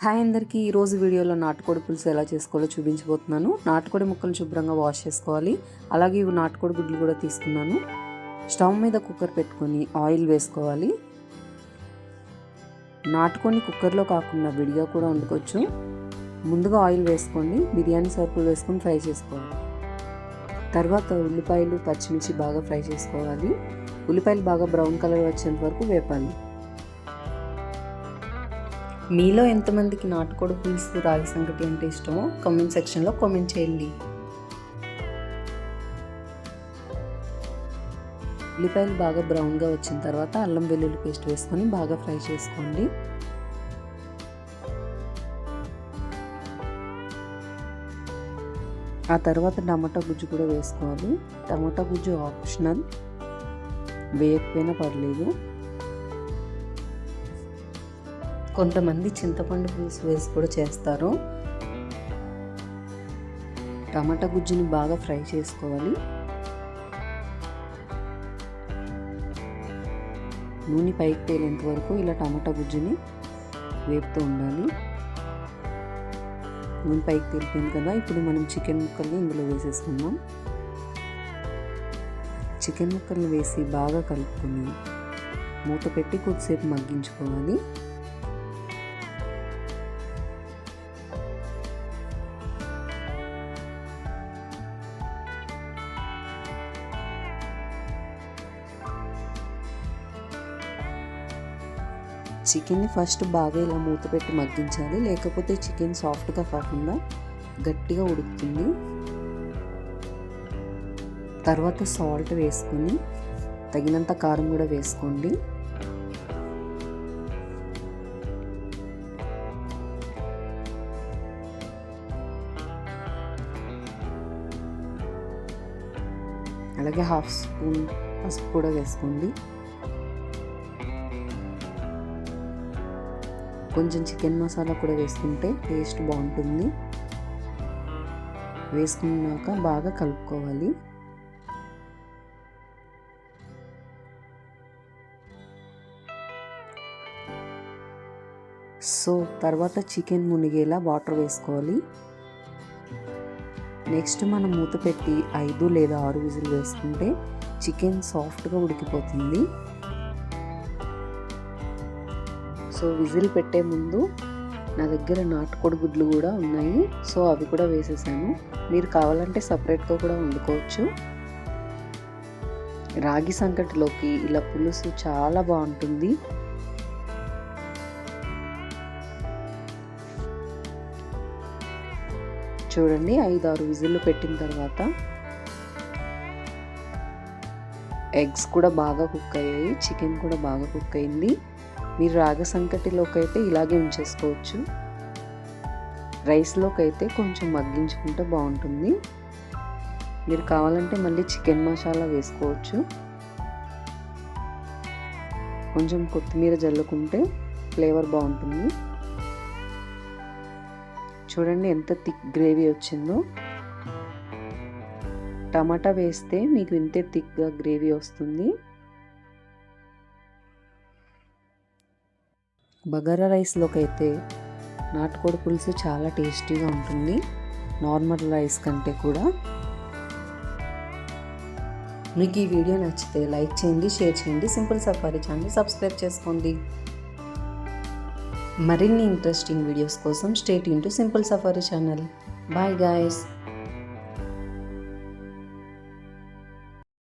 Hi అందరికీ ఈరోజు వీడియోలో నాటుకోడి పులుసు ఎలా చేసుకోవాలో చూపించబోతున్నాను. నాటుకోడి ముక్కలు శుభ్రంగా వాష్ చేసుకోవాలి. అలాగే ఇవి నాటుకోడి గుడ్లు కూడా తీసుకున్నాను. స్టవ్ మీద కుక్కర్ పెట్టుకొని ఆయిల్ వేసుకోవాలి. నాటుకొని కుక్కర్లో కాకుండా విడిగా కూడా వండుకోవచ్చు. ముందుగా ఆయిల్ వేసుకోండి. బిర్యానీ సరుకులు వేసుకొని ఫ్రై చేసుకోవాలి. తర్వాత ఉల్లిపాయలు పచ్చిమిర్చి బాగా ఫ్రై చేసుకోవాలి. ఉల్లిపాయలు బాగా బ్రౌన్ కలర్ వచ్చేంత వరకు వేపాలి. మీలో ఎంతమందికి నాటుకోడి పులుసు రాగి సంగటి అంటే ఇష్టమో కామెంట్ సెక్షన్లో కామెంట్ చేయండి. ఉల్లిపాయలు బాగా బ్రౌన్గా వచ్చిన తర్వాత అల్లం వెల్లుల్లి పేస్ట్ వేసుకొని బాగా ఫ్రై చేసుకోండి. ఆ తర్వాత టమాటా గుజ్జు కూడా వేసుకోవాలి. టమాటా గుజ్జు ఆప్షనల్. వేయకపోయినా పర్లేదు. కొంతమంది చింతపండు పులుసు వేసి కూడా చేస్తారు. టమాటా గుజ్జుని బాగా ఫ్రై చేసుకోవాలి. నూనె పైకి తేలేంత వరకు ఇలా టమాటా గుజ్జుని వేపుతూ ఉండాలి. నూనె పైకి తేలిపోయింది కదా ఇప్పుడు మనం చికెన్ ముక్కల్ని ఇందులో వేసేసుకుందాం. చికెన్ ముక్కల్ని వేసి బాగా కలుపుకొని మూత పెట్టి కొద్దిసేపు మగ్గించుకోవాలి. చికెన్ని ఫస్ట్ బాగా ఇలా మూత పెట్టి మగ్గించాలి. లేకపోతే చికెన్ సాఫ్ట్గా కాకుండా గట్టిగా ఉడుకుతుంది. తర్వాత సాల్ట్ వేసుకొని తగినంత కారం కూడా వేసుకోండి. అలాగే హాఫ్ స్పూన్ పసుపు కూడా వేసుకోండి. కొంచెం చికెన్ మసాలా కూడా వేసుకుంటే టేస్ట్ బాగుంటుంది. వేసుకున్నాక బాగా కలుపుకోవాలి. సో తర్వాత చికెన్ మునిగేలా వాటర్ వేసుకోవాలి. నెక్స్ట్ మనం మూత పెట్టి ఐదు లేదా ఆరు విజిల్ వేసుకుంటే చికెన్ సాఫ్ట్గా ఉడికిపోతుంది. సో విజిల్ పెట్టే ముందు నా దగ్గర నాటుకోడి గుడ్లు కూడా ఉన్నాయి. సో అవి కూడా వేసేసాను. మీరు కావాలంటే సపరేట్గా కూడా వండుకోవచ్చు. రాగి సంకటిలోకి ఇలా పులుసు చాలా బాగుంటుంది. చూడండి ఐదు ఆరు విజిల్లు పెట్టిన తర్వాత ఎగ్స్ కూడా బాగా కుక్ అయ్యాయి. చికెన్ కూడా బాగా కుక్ అయింది. మీరు రాగ సంకటిలోకి అయితే ఇలాగే ఉంచేసుకోవచ్చు. రైస్లోకి అయితే కొంచెం మగ్గించుకుంటే బాగుంటుంది. మీరు కావాలంటే మళ్ళీ చికెన్ మసాలా వేసుకోవచ్చు. కొంచెం కొత్తిమీర జల్లుకుంటే ఫ్లేవర్ బాగుంటుంది. చూడండి ఎంత థిక్ గ్రేవీ వచ్చిందో. టమాటా వేస్తే మీకు ఇంతే థిక్గా గ్రేవీ వస్తుంది. బగారా రైస్లోకి అయితే నాటుకోడి పులుసు చాలా టేస్టీగా ఉంటుంది. నార్మల్ రైస్ కంటే కూడా. మీకు ఈ వీడియో నచ్చితే లైక్ చేయండి షేర్ చేయండి. సింపుల్ సఫారీ ఛానల్ సబ్స్క్రైబ్ చేసుకోండి. మరిన్ని ఇంట్రెస్టింగ్ వీడియోస్ కోసం stay into simple safari channel. Bye guys.